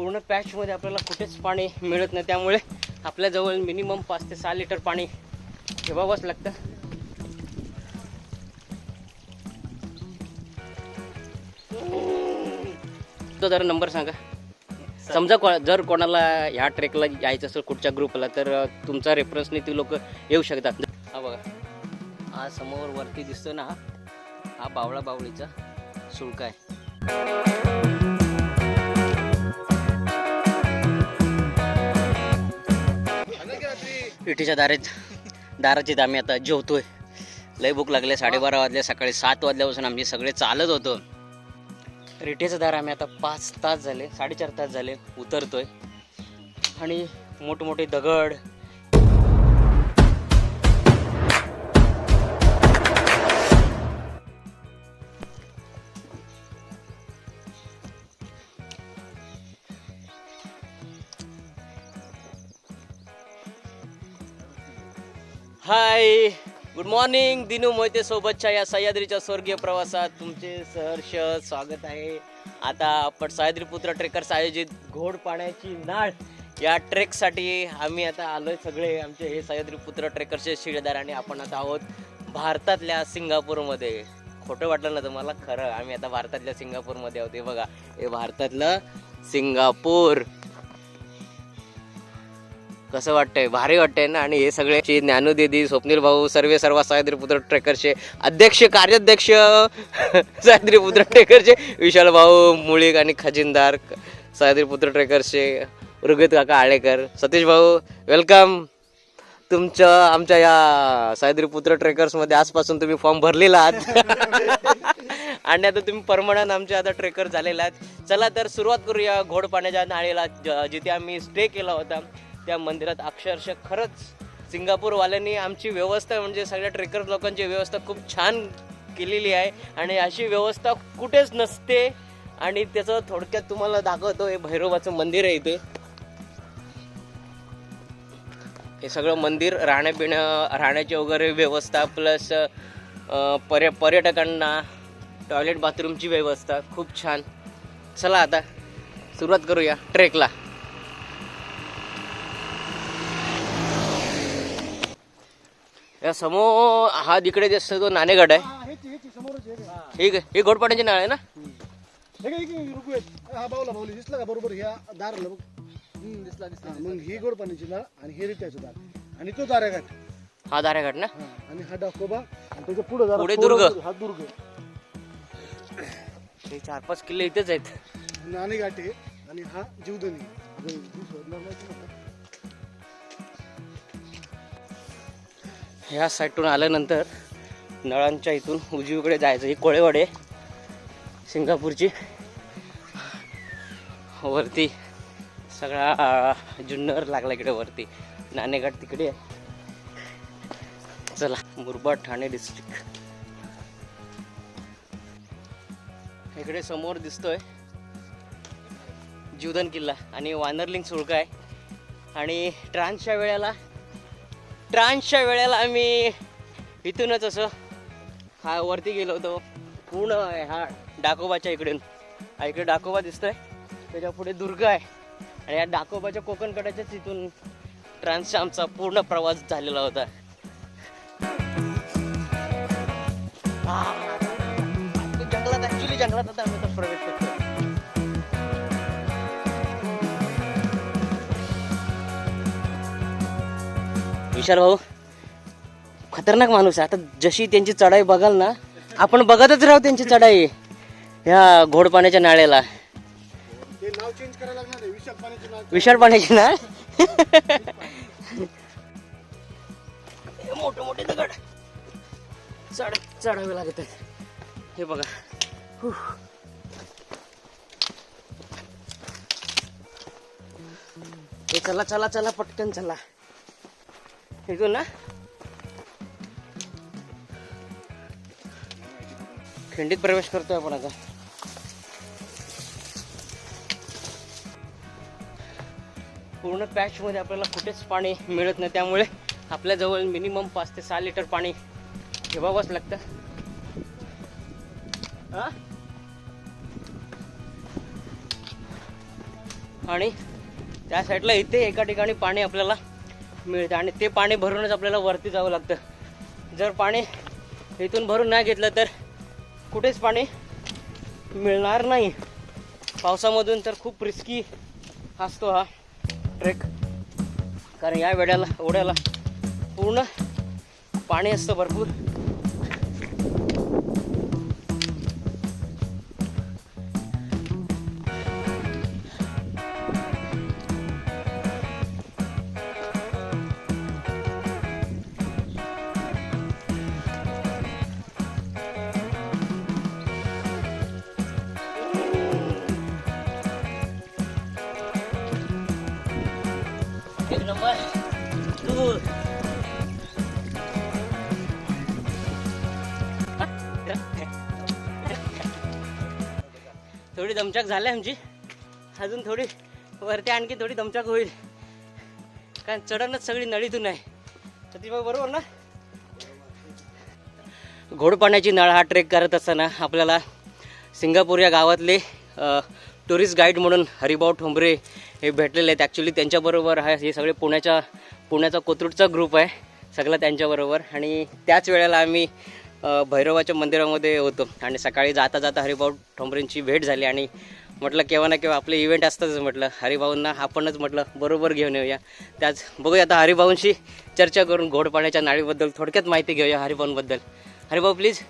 पूर्ण पॅचमध्ये आपल्याला कुठेच पाणी मिळत नाही. त्यामुळे आपल्याजवळ मिनिमम पाच ते सहा लिटर पाणी ठेवावंच लागतं. तो जरा नंबर सांगा. समजा को जर कोणाला ह्या ट्रेकला यायचं असेल कुठच्या ग्रुपला तर तुमचा रेफरन्सने ती लोक येऊ शकतात. हा बघा. हा समोर वरती दिसतो ना हा बावळा बावळीचा शुल्क आहे. इटीच्या दारेत दाराची आम्ही आता जेवतोय. लय भूक लागले साडेबारा वाजले सकाळी सात वाजल्यापासून आम्ही सगळे चालत होतो. रिटेचं दार आम्ही आता पाच तास झाले साडेचार तास झाले उतरतोय. आणि मोठमोठे दगड hi good morning Dinu Mohite सोबतच्या या सह्याद्रीच्या स्वर्गीय प्रवासात तुमचे सहर्ष स्वागत आहे. आता आपण सह्याद्री पुत्र ट्रेकर्स आयोजित घोड पाण्याची नाळ या ट्रेकसाठी आम्ही आता आलोय सगळे आमचे हे सह्याद्री पुत्र ट्रेकर्सचे शिळेदार आणि आपण आता आहोत भारतातल्या सिंगापूरमध्ये. खोटं वाटलं ना तुम्हाला? खरं आम्ही आता भारतातल्या सिंगापूरमध्ये आहोत. हे बघा हे भारतातलं सिंगापूर. कसं वाटतंय? भारी वाटतंय ना? आणि हे सगळे ची ज्ञानू स्वप्नील भाऊ सर्वे सर्व सह्याद्रीपुत्र ट्रेकरचे अध्यक्ष कार्याध्यक्ष सह्याद्रीपुत्र ट्रेकरचे विशाल भाऊ मुळीक आणि खजिनदार सह्याद्रीपुत्र ट्रेकरचे ऋगत काका आळेकर सतीश भाऊ वेलकम तुमच्या आमच्या या सह्याद्रीपुत्र ट्रेकर्समध्ये आजपासून तुम्ही फॉर्म भरलेला आहात. आणि आता तुम्ही परमनंट आमचे आता ट्रेकर झालेला आहात. चला तर सुरुवात करूया घोड पाण्याच्या नाळेला जिथे आम्ही स्टे केला होता. त्या मंदिरात अक्षरशः खरंच सिंगापूरवाल्यांनी आमची व्यवस्था म्हणजे सगळ्या ट्रेकर लोकांची व्यवस्था खूप छान केलेली आहे. आणि अशी व्यवस्था कुठेच नसते. आणि त्याचं थोडक्यात तुम्हाला दाखवतो हे भैरवाचं मंदिर आहे इथे. हे सगळं मंदिर राहण्यापिणं राहण्याची वगैरे व्यवस्था प्लस पर्य पर्यटकांना टॉयलेट बाथरूमची व्यवस्था खूप छान. चला आता सुरुवात करूया ट्रेकला या समोर हा तिकडे दिसतो तो नाणेगड आहे. ठीक आहे ही घोडपाण्याची नाळ आहे ना? हा बावला बावली. दिसला का? बरोबर ह्या दारला बघ. दिसला दिसला मग ही गोड पाण्याची दार आणि हे रित्याचं दार. आणि तो दाराघाट. हा दारेघाट ना? हा, आणि हा डाकोबा आणि त्याच्या पुढे जरा पुढे थोडं दुर्ग. हा दुर्ग. हे चार पाच किल्ले इथेच आहेत. नाणेघाट आहे आणि हा जीवदनी ह्या साईडून आल्यानंतर नळांच्या इथून उजवीकडे जायचं. ही कोळेवाडे सिंगापूरची. वरती सगळा जुन्नर लागला इकडे वरती. नाणेघाट तिकडे चला मुरबाड ठाणे डिस्ट्रिक्ट इकडे समोर दिसतोय जीवधन किल्ला आणि वानरलिंग सुळका आहे. आणि ट्रान्सच्या वेळेला ट्रान्सच्या वेळेला आम्ही इथूनच असं हा वरती गेलो होतो. पूर्ण हा डाकोबाच्या इकडून. हा इकडे डाकोबा दिसतोय. त्याच्या पुढे दुर्ग आहे. आणि या डाकोबाच्या कोकणकड्याच्याच इथून ट्रान्सचा आमचा पूर्ण प्रवास झालेला होता. हा. जंगलात ऍक्च्युली जंगलात आता आम्ही तर प्रवेश करतो विशाल भाऊ खतरनाक माणूस आहे. आता जशी त्यांची चढाई बघाल ना आपण बघतच राहू त्यांची चढाई ह्या घोडपाण्याच्या नाळ्याला. विशाल पाण्याची ना मोठे मोठे दगड. चढ चढावे लागत हे बघा. हे चला चला चला पटकन चला. इथून ना खिंडीत प्रवेश करतोय आपण आता पूर्ण पॅचमध्ये आपल्याला कुठेच पाणी मिळत नाही त्यामुळे आपल्याजवळ मिनिमम पाच ते सहा लिटर पाणी ठेवावंच लागतं. हा? आणि त्या साईडला इथे एका ठिकाणी पाणी आपल्याला मिळतं आणि ते पाणी भरूनच आपल्याला वरती जावं लागतं. जर पाणी इथून भरून नाही घेतलं तर कुठेच पाणी मिळणार नाही. पावसामधून तर खूप रिस्की असतो हा ट्रेक कारण या वेळेला ओढ्याला पूर्ण पाणी असतं भरपूर. थोडी दमचाक झाली आमची. अजून थोडी वरती आणखी थोडी दमचाक होईल. कारण चढणच सगळी नळीतून आहे. सतीभाऊ बरोबर ना? घोडपाण्याची नळ हा ट्रेक करत असताना आपल्याला सिंगापूर या गावातले टुरिस्ट गाईड म्हणून हरिभाऊ ठोंबरे हे भेटलेले आहेत. ॲक्च्युली त्यांच्याबरोबर हा हे सगळे पुण्याच्या पुण्याचा कोथरूडचा ग्रुप आहे. सगळा त्यांच्याबरोबर. आणि त्याच वेळेला आम्ही भैरवाच्या मंदिरामध्ये होतो. आणि सकाळी जाता जाता हरिभाऊ ठोंबरेंची भेट झाली आणि म्हटलं केव्हा ना केव्हा आपले इव्हेंट असतातच म्हटलं. हरिभाऊंना आपणच म्हटलं बरोबर घेऊन येऊया. त्याच बघूया आता हरिभाऊंशी चर्चा करून घोडपाण्याच्या नाळीबद्दल थोडक्यात माहिती घेऊया हरिभाऊंबद्दल. हरिभाऊ प्लीज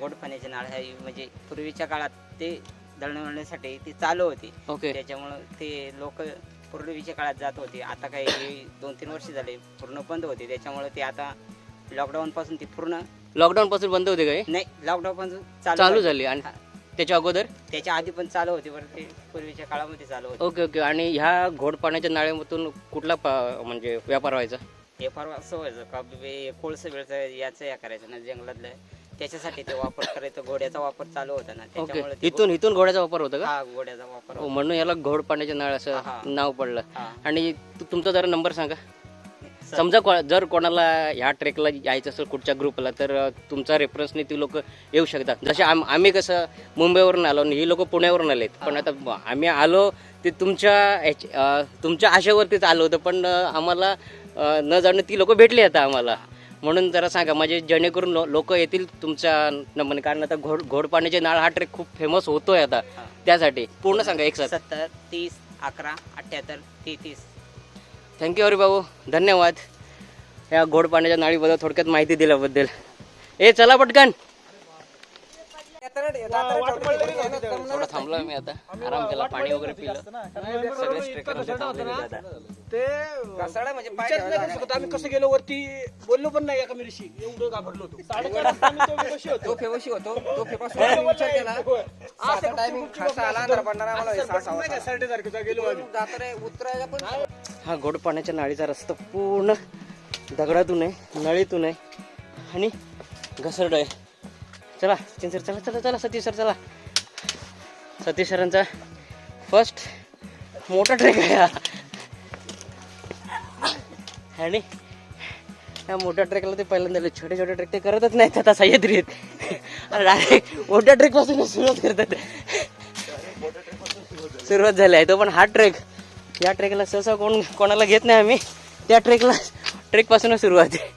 गोड पाण्याचे नाळ हे म्हणजे पूर्वीच्या काळात ते दळणवळण्यासाठी ती चालू होती. ओके त्याच्यामुळं ते लोक पूर्वीच्या काळात जात होते. आता काही दोन तीन वर्ष झाले पूर्ण बंद होते. त्याच्यामुळे ते आता लॉकडाऊन पासून ती पूर्ण लॉकडाऊन पासून बंद होते काय नाही लॉकडाऊन पासून चालू चालू झाली. आणि हा. त्याच्या अगोदर? त्याच्या आधी पण चालू होती बरं ते पूर्वीच्या काळामध्ये चालू होते. Okay okay. आणि ह्या घोडपाण्याच्या नाळ्यामधून कुठला पा- म्हणजे व्यापार व्हायचा? हे फार असं व्हायचं का बे कोळसं बिळसं याचं या करायचं ना जंगलातलं. त्याच्यासाठी ते वापर करायचं घोड्याचा वापर चालू होता ना ओके. त्याच्यामुळे ते इथून इथून घोड्याचा वापर होता का? हा घोड्याचा वापर हो, म्हणून याला घोडपाण्याच्या नाळ असं हा. नाव पडलं. हा. आणि तु- तुमचा जरा नंबर सांगा. समजा को- जर कोणाला ह्या ट्रेकला यायचं असेल कुठच्या ग्रुपला तर तुमचा रेफरन्सने ती लोक येऊ शकतात. जसे आम आम्ही कसं मुंबईवरून आलो आणि ही लोक पुण्यावरून आलेत. पण आता आम्ही आलो ते तुमच्या तुमच्या आशेवरतीच आलो होतं पण आम्हाला न जाणं ती लोक भेटली आता आम्हाला. म्हणून जरा सांगा म्हणजे जेणेकरून लोक येतील तुमच्या नंबरने कारण आता घोड घोडपाण्याचे नाळ हा ट्रेक खूप फेमस होतोय आता. त्यासाठी. पूर्ण सांगा एक सत्तर तीस अकरा अठ्याहत्तर तेहतीस. थँक्यू भाऊ धन्यवाद. या गोड पाण्याच्या नाळीबद्दल थोडक्यात माहिती दिल्याबद्दल. ए चला पटकन. थोडं थांबलो मी आता. आराम केला पाणी वगैरे पिलं. सगळे स्ट्रेकर आमचे थांबलेले आहेत आता. ते विचार नाही करू शकत आम्ही कसं गेलो वरती. बोललो पण नाही एका मिरीशी एवढं घाबरलो होतो. साडेचार वाजता आम्ही तो बेहोशी होतो. तो फेवशी होतो. तो फेपासून आम्ही विचार केला. सातचा टायमिंग खासा आला अंधार पडणारा मला असं सहा सहा साडेसारखेचा गेलो आम्ही? जाताना उतरायला पण हा घोडपाण्याच्या नाळीचा रस्ता पूर्ण दगडातून आहे नळीतून आहे. आणि घसरड आहे. चला चिंचर चला चला चला सतीश सर चला. सतीश सरांचा फर्स्ट मोठा ट्रेक आहे हा. आणि या मोठ्या ट्रेकला ते पहिल्यांदा छोटे छोटे ट्रेक ते करतच नाहीत आता सह्याद्रीत. डायरेक्ट मोठ्या ट्रेकपासून सुरुवात करतात. सुरुवात झाली आहे. तो पण हा ट्रेक या ट्रेकला सहसा कोण कोणाला घेत नाही आम्ही. त्या ट्रेकला ट्रेक पासूनच सुरुवात आहे.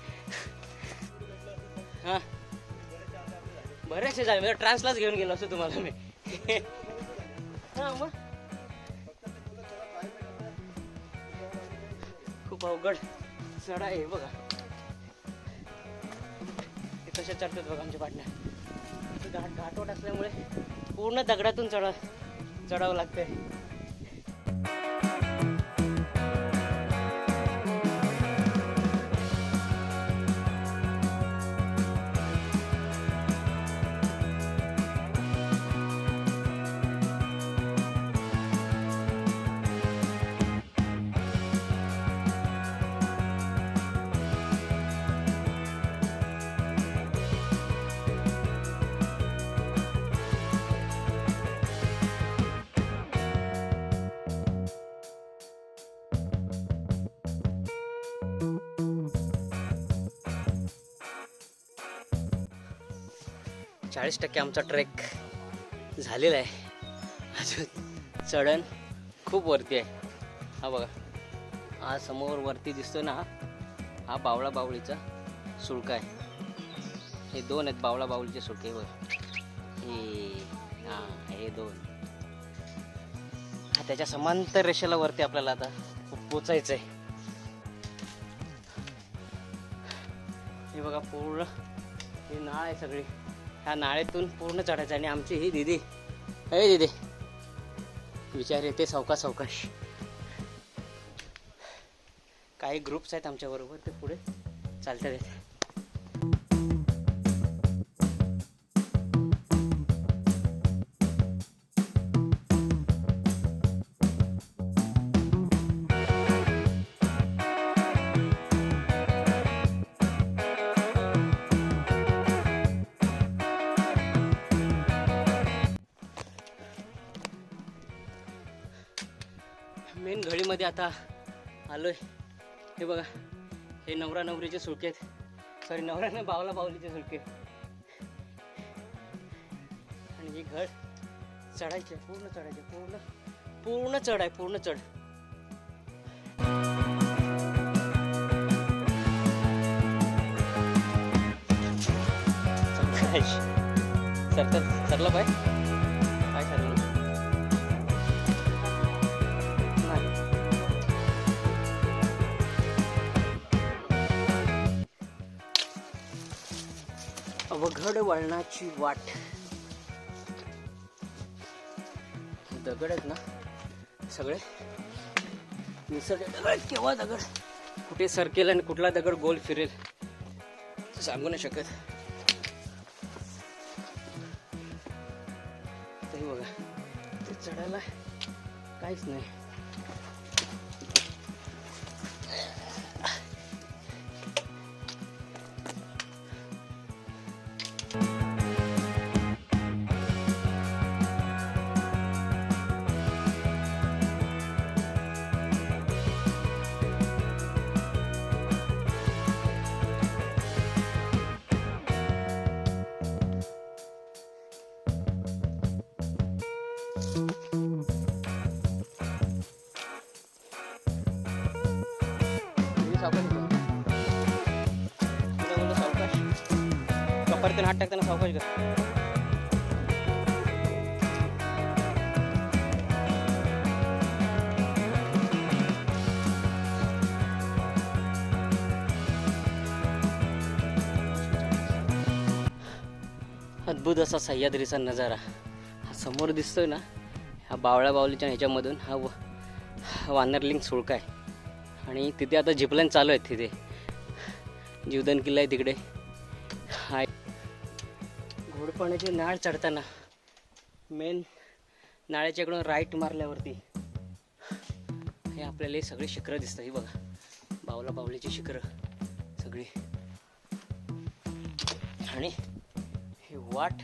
बरेचसे झाले. म्हणजे ट्रान्सलाच घेऊन गेलो असतो तुम्हाला मी. हां मग? खूप अवघड चढा आहे बघा. ते कसे चढतात बघा आमच्या पाटण्या. घाट घाटवट असल्यामुळे पूर्ण दगडातून चढा चढावं लागतंय. चाळीस टक्के आमचा ट्रेक झालेला आहे. अजून चढण खूप वरती आहे. हा बघा. हा समोर वरती दिसतो ना हा. बावळा बावळीचा सुळका आहे. हे दोन आहेत बावळा बावळीचे सुळके हे हे हा हे दोन. हा त्याच्या समांतर रेषेला वरती आपल्याला आता पोचायचं आहे हे बघा पूर्ण ही नाळ आहे सगळी. ह्या नाळेतून पूर्ण चढायचं आणि आमची ही दिदी. हे दिदी. विचार येते सावका सावकाश. काही ग्रुप्स आहेत आमच्याबरोबर ते पुढे चालतात येते. आता आता आलोय. हे बघा हे नवरा नवरीचे सुळके आहेत. सॉरी नवरा नाही बावला बावलीचे सुळके आणि हे घर चढायचे पूर्ण चढायचे पूर्ण पूर्ण चढ आहे पूर्ण चढ. सरतर सरलं पाय. दगड वळणाची वाट. दगड आहेत ना? सगळे? निसर्ग दगड आहेत, केव्हा दगड? कुठे सरकेल आणि कुठला दगड गोल फिरेल? सांगू नाही शकत. ते बघा ते चढायला काहीच नाही. कपारीतून हात टाकताना सावकाश कर अद्भुत असा सह्याद्रीचा नजारा. हा समोर दिसतोय ना ह्या बावळ्या बावलीच्या ह्याच्यामधून हा व वानरलिंग सुळका आहे. आणि तिथे आता झिपलाईन चालू आहेत तिथे. जीवदान किल्ला आहे तिकडे. हाय घोडपाण्याची नाळ चढताना मेन नाळ्याच्याकडून राईट मारल्यावरती हे आपल्याला हे सगळे शिखरं दिसतं. ही बघा. बावला बावलीची शिखरं सगळी. आणि हे वाट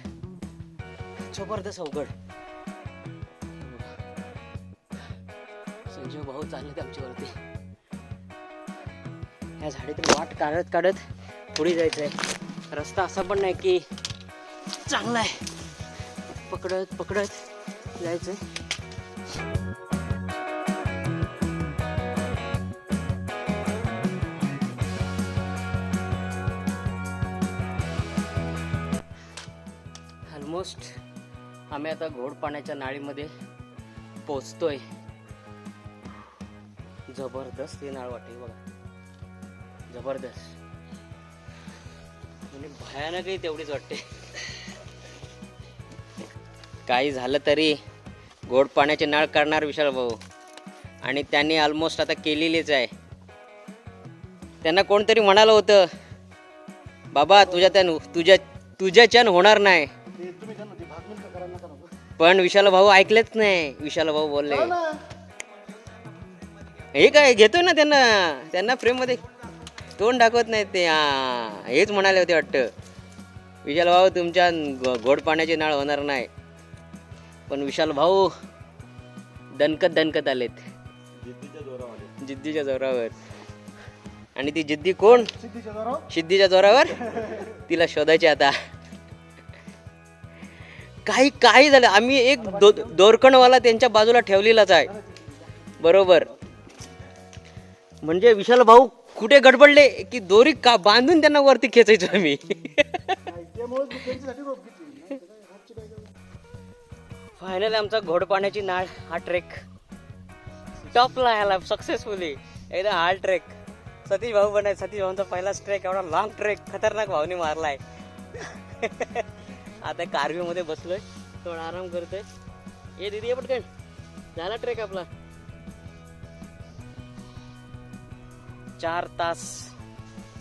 जबरदस्त अवघड. संजीव भाऊ चालले आमच्यावरती. या झाडीतून वाट काढत काढत पुढे जायचं आहे रस्ता असा पण नाही की चांगला आहे. पकडत पकडत. जायचं. ऑलमोस्ट आम्ही आता घोड पाण्याच्या नाळीमध्ये पोचतोय. जबरदस्त ही नाळ वाटते बघा. जबरदस्त. म्हणजे भयानकही तेवढीच वाटते. काही झालं तरी गोड पाण्याचे नळ करणार विशाल भाऊ. आणि त्यांनी ऑलमोस्ट आता केलेलीच आहे. त्यांना कोणतरी म्हणालं होतं बाबा तुझ्या त्यान तुझ्या तुझ्याच्यान होणार नाही. पण विशाल भाऊ ऐकलेच नाही. विशाल भाऊ बोलले हे काय घेतोय ना त्यांना त्यांना फ्रेममध्ये. तोंड दाखवत नाहीत ते हा हेच म्हणाले होते वाटतं. विशाल भाऊ तुमच्या गोड पाण्याचे नाळ होणार नाही. पण विशाल भाऊ दणकत दणकत आलेत. जिद्दीच्या जोरावर आणि ती जिद्दी कोण? सिद्धीच्या जोरावर? तिला शोधायची आता. काही काही झालं. आम्ही एक दो दोरकणवाला त्यांच्या बाजूला ठेवलेलाच आहे. बरोबर. म्हणजे विशाल भाऊ कुठे गडबडले की दोरी का बांधून त्यांना वरती खेचायचो आम्ही? फायनल आमचा घोड पाण्याची नाळ हा ट्रेक टॉपला आला सक्सेसफुली एकदम हार्ड ट्रेक सतीश भाऊ पण आहे सतीश भाऊंचा पहिलाच ट्रेक एवढा लॉंग ट्रेक खतरनाक भाऊने मारलाय. आता कारवी मध्ये बसलोय थोडा आराम करतोय. ये दिदी ये पटकन. झाला ट्रेक आपला. चार तास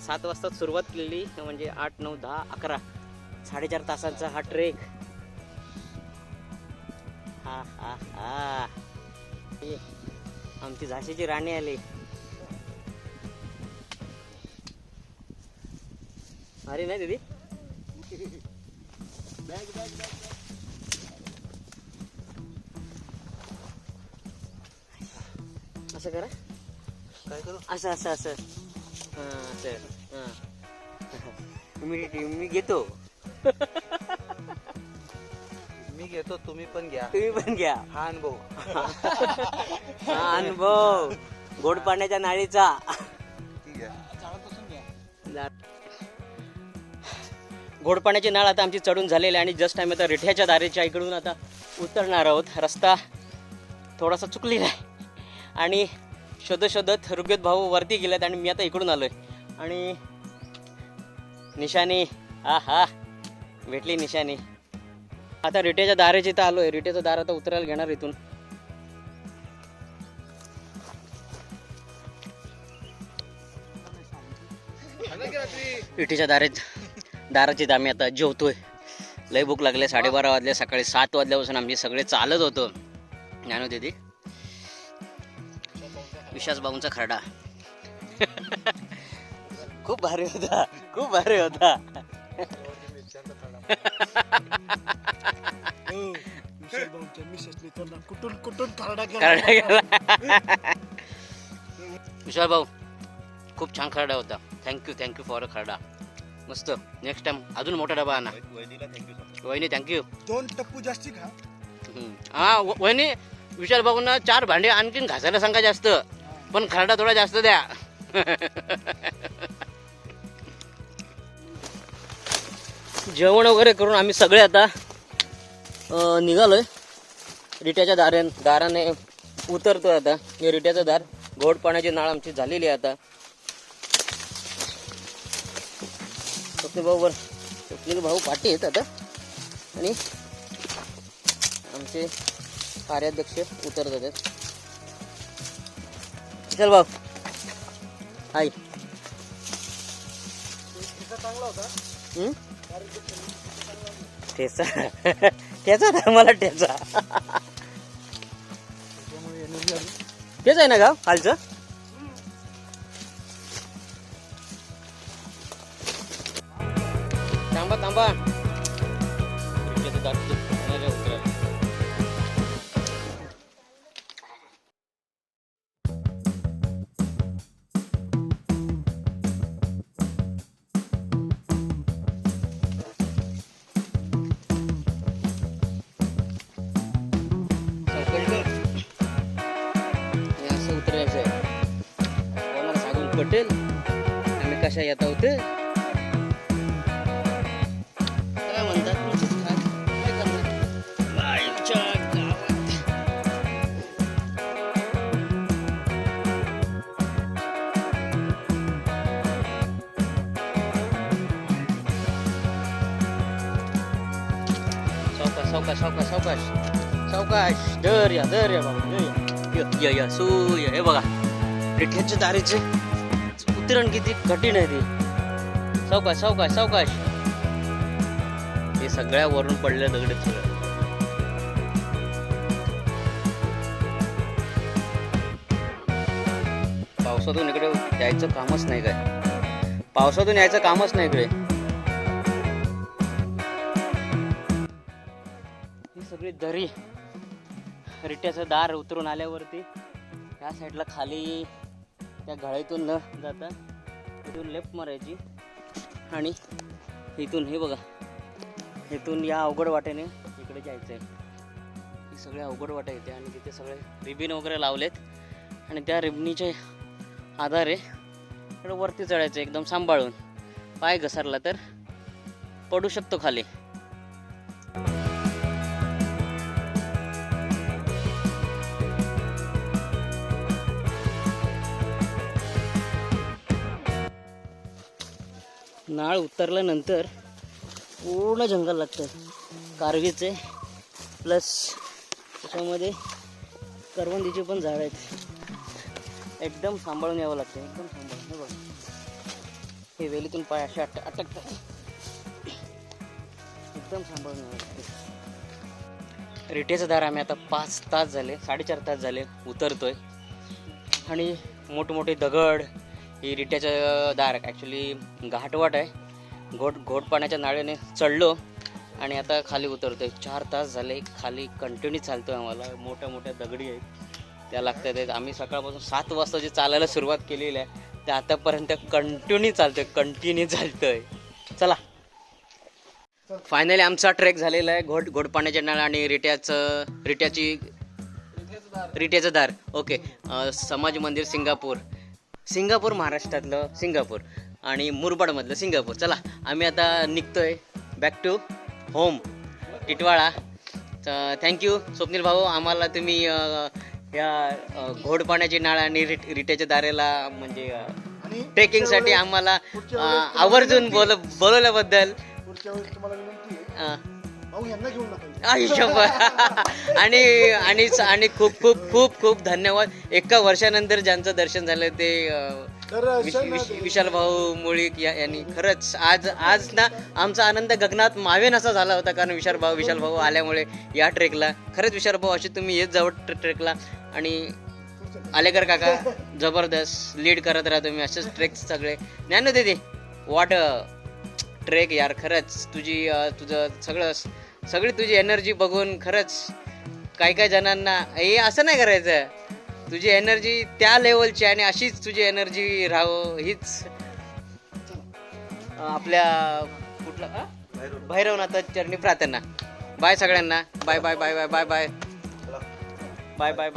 सात वाजता सुरुवात केलेली म्हणजे आठ नऊ दहा अकरा. साडेचार तासांचा हा ट्रेक हा हा हा. आमची झाशीची राणी आली. अरे नाही दीदी? असं करा. काय करू? असं असं असं. हां असं. हां. मी मी घेतो. मी घेतो तुम्ही पण घ्या. तुम्ही पण घ्या. हा अनुभव. हा अनुभव. गोड पाण्याच्या नाळीचा. ठीक आहे. गोड पाण्याची नाळ आता आमची चढून झालेली आहे आणि जस्ट आम्ही आता रिठ्याच्या दारेच्या इकडून आता उतरणार आहोत. रस्ता थोडासा चुकलेला आहे. आणि शोधत शोधत ऋग्वेद भाऊ वरती गेलेत आणि मी आता इकडून आलोय. आणि निशाणी हा हा भेटली निशाणी आता रिटेच्या दारेची इथं आलोय. रिटेचं दार आता उतरायला घेणार इथून. रिटेच्या दारेत दाराची आम्ही आता जेवतोय. लय भूक लागले साडेबारा वाजले सकाळी सात वाजल्यापासून आम्ही सगळे चालत होतो. ज्ञानो दिदी. विश्वास बाबूंचा खरडा. खूप भारी होता. खूप भारी होता. कुठून कुठून खरडा खरडा गेला विशाल भाऊ खूप छान खरडा होता. थँक्यू थँक्यू फॉर अ खरडा. मस्त. नेक्स्ट टाइम अजून मोठा डबा आणा. वहिनी थँक्यू दोन टप्पू जास्ती खा. हा व- वहिनी विशाल भाऊंना चार भांडे आणखीन घासायला सांगा जास्त. पण खरडा थोडा जास्त द्या. जेवण वगैरे करून आम्ही सगळे आता निघालोय. रिट्याच्या दारे दाराने उतरतोय आता. हे रिट्याचं दार गोड पाण्याची नाळ आमची झालेली आहे आता. स्वप्नील भाऊ बर स्वप्नील भाऊ पाठी आहेत आता. आणि आमचे कार्याध्यक्ष उतरत आहेत. चल भाऊ. हाय चांगला होता हम्म? ठेचा. ठेचा ना मला ठेचा. तेच आहे ना गाव खालचं? थांबा थांबा. आम्ही कशा येत आहोत काय म्हणतात तुमचंच काय? काय करणार? लाईनच्या गावात. सावकाश सावकाश सावकाश सावकाश सावकाश दर या दर या बाबा दर या य- य य सू य उतरण किती कठीण आहे ते. सावकाश सावकाश सावकाश. हे सगळ्या वरून पडल्या दगडे सगळ्या पावसातून इकडे यायचं कामच नाही काय. पावसातून यायचं कामच नाही इकडे. ही सगळी दरी रिट्याचं दार उतरून आल्यावरती ह्या साईडला खाली त्या घाळीतून न जाता इथून लेफ्ट मारायची. आणि इथून हे बघा इथून या अवघड वाटेने इकडे जायचं आहे ही सगळी अवघड वाटा येते आणि तिथे सगळे रिबिन वगैरे लावलेत. आणि त्या रिबनीचे आधारे इकडे वरती चढायचं एकदम सांभाळून. पाय घसरला तर पडू शकतो खाली. नाळ उतरल्यानंतर पूर्ण जंगल लागतं. कारवीचे प्लस त्याच्यामध्ये करवंदीचे पण झाड आहेत. एकदम सांभाळून यावं लागतं एकदम सांभाळून. हे बघ. हे वेलीतून पाय असे अटक अटकतात एकदम सांभाळून यावं लागतं. रिटेचं दार आम्ही आता पाच तास झाले साडेचार तास झाले उतरतोय. आणि मोठमोठे दगड ही रिट्याचं दार ॲक्च्युली घाटवाट आहे. घोट घोट पाण्याच्या नाळ्याने चढलो आणि आता खाली उतरतोय. चार तास झाले खाली कंटिन्यू चालतोय आम्हाला. मोठ्या मोठ्या दगडी आहेत. त्या लागतात आहेत. आम्ही सकाळपासून सात वाजता जे चालायला सुरुवात केलेली आहे ते आतापर्यंत कंटिन्यू चालतोय. कंटिन्यू चालतोय. चला. फायनली आमचा ट्रेक झालेला आहे. घोट घोट पाण्याच्या नाळ आणि रिट्याचं रिट्याची रिट्याचं दार. ओके समाज मंदिर सिंगापूर. सिंगापूर महाराष्ट्रातलं सिंगापूर आणि मुरबाडमधलं सिंगापूर. चला आम्ही आता निघतोय बॅक टू होम टिटवाळा. तर थँक्यू स्वप्नील भाऊ. आम्हाला तुम्ही या घोड पाण्याची नाळ आणि रिट रिट्याच्या दारेला म्हणजे ट्रेकिंगसाठी आम्हाला आवर्जून बोल बोलवल्याबद्दल. नका आयुष्यभर आणि आणि आणि खूप खूप खूप खूप धन्यवाद. एका वर्षानंतर ज्यांचं दर्शन झालं ते विश- विशाल भाऊ मुळीक या यांनी. खरंच आज आज ना आमचा आनंद गगनात मावेन असा झाला होता कारण विशाल भाऊ विशाल भाऊ आल्यामुळे या ट्रेकला. खरंच विशाल भाऊ अशी तुम्ही येत ट्रे- ट्रेकला. आणि आलेकर काका जबरदस्त लीड करत राहा तुम्ही असेच ट्रेक सगळे. ज्ञान दीदी वाट ट्रेक यार खरंच. तुझी अं, तुझं सगळं सगळी तुझी एनर्जी बघून खरंच काही काही जणांना हे असं नाही करायचं. तुझी एनर्जी त्या लेवलची आणि अशीच तुझी एनर्जी राहावं हीच आपल्या कुठला भैरवनाथ चरणी प्रार्थना. बाय सगळ्यांना. Bye bye bye bye bye bye bye bye